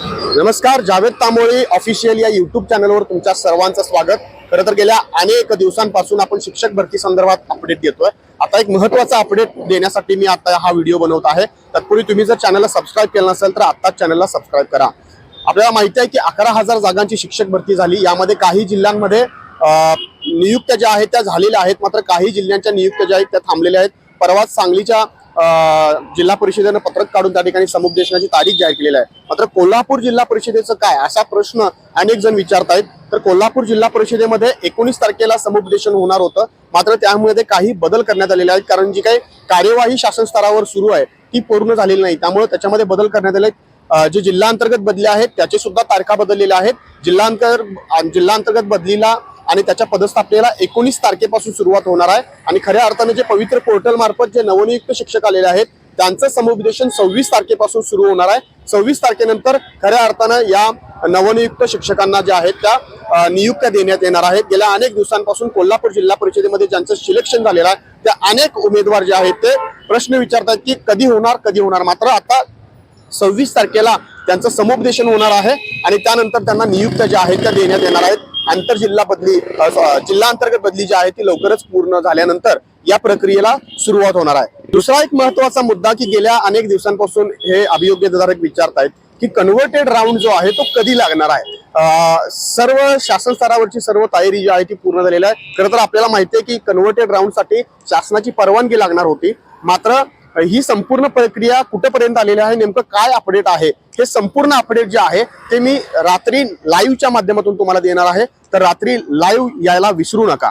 नमस्कार जावेद तांबोळी ऑफिशियल या युट्यूब चॅनलवर तुमच्या सर्वांचं स्वागत. खरं तर गेल्या अनेक दिवसांपासून आपण शिक्षक भरती संदर्भात अपडेट देतोय. आता एक महत्त्वाचा अपडेट देण्यासाठी मी आता हा व्हिडिओ बनवत आहे. तत्पूर्वी तुम्ही जर चॅनलला सबस्क्राईब केलं नसेल तर आत्ताच चॅनलला सबस्क्राईब करा. आपल्याला माहिती आहे की अकरा हजार जागांची शिक्षक भरती झाली. यामध्ये काही जिल्ह्यांमध्ये नियुक्त्या ज्या आहेत त्या झालेल्या आहेत. मात्र काही जिल्ह्यांच्या नियुक्त्या ज्या आहेत त्या थांबलेल्या आहेत. परवाच सांगलीच्या जिल्हा परिषदेनं पत्रक काढून त्या ठिकाणी समुपदेशनाची तारीख जाहीर केलेली आहे. मात्र कोल्हापूर जिल्हा परिषदेचं काय असा प्रश्न अनेक जण विचारतायत तर कोल्हापूर जिल्हा परिषदेमध्ये एकोणीस तारखेला समुपदेशन होणार होतं. मात्र त्यामध्ये काही बदल करण्यात आलेले आहेत. कारण जी काही कार्यवाही शासन स्तरावर सुरू आहे ती पूर्ण झालेली नाही. त्यामुळे त्याच्यामध्ये बदल करण्यात आले जे जिल्हा अंतर्गत बदले बदली आहेत त्याचे सुद्धा तारखा बदललेल्या आहेत. जिल्हांतर जिल्हांतर्गत बदलीला आणि त्याच्या पदस्थापनेला एकोणीस तारखेपासून सुरुवात होणार आहे. आणि खऱ्या अर्थाने जे पवित्र पोर्टल मार्फत जे नवनियुक्त शिक्षक आलेले आहेत त्यांचं समुपदेशन सव्वीस तारखेपासून सुरू होणार आहे. सव्वीस तारखेनंतर खऱ्या अर्थानं या नवनियुक्त शिक्षकांना ज्या आहेत त्या नियुक्त्या देण्यात येणार आहेत. गेल्या अनेक दिवसांपासून कोल्हापूर जिल्हा परिषदेमध्ये ज्यांचं सिलेक्शन झालेलं आहे त्या अनेक उमेदवार जे आहेत ते प्रश्न विचारतात की कधी होणार कधी होणार. मात्र आता सव्वीस तारखेला त्यांचं समुपदेशन होणार आहे आणि त्यानंतर त्यांना नियुक्त्या ज्या आहेत त्या देण्यात येणार आहेत. आंतरजिल्हा बदली जिल्हा अंतर्गत बदली जी आहे ती लवकरच पूर्ण झाल्यानंतर या प्रक्रियेला सुरुवात होणार आहे. दुसरा एक महत्त्वाचा मुद्दा की गेल्या अनेक दिवसांपासून हे अभियोग्यधारक विचारतायत की कन्व्हर्टेड राऊंड जो आहे तो कधी लागणार आहे? सर्व शासन स्तरावरची सर्व तयारी जी आहे ती पूर्ण झालेली आहे. खरं तर आपल्याला माहिती आहे की कन्व्हर्टेड राऊंडसाठी शासनाची परवानगी लागणार होती. मात्र ही संपूर्ण प्रक्रिया कुठपर्यंत आलेली आहे? नेमकं काय अपडेट आहे? हे संपूर्ण अपडेट जे आहे ते मी रात्री लाईव्हच्या माध्यमातून तुम्हाला देणार आहे. तर रात्री लाईव्ह यायला विसरू नका.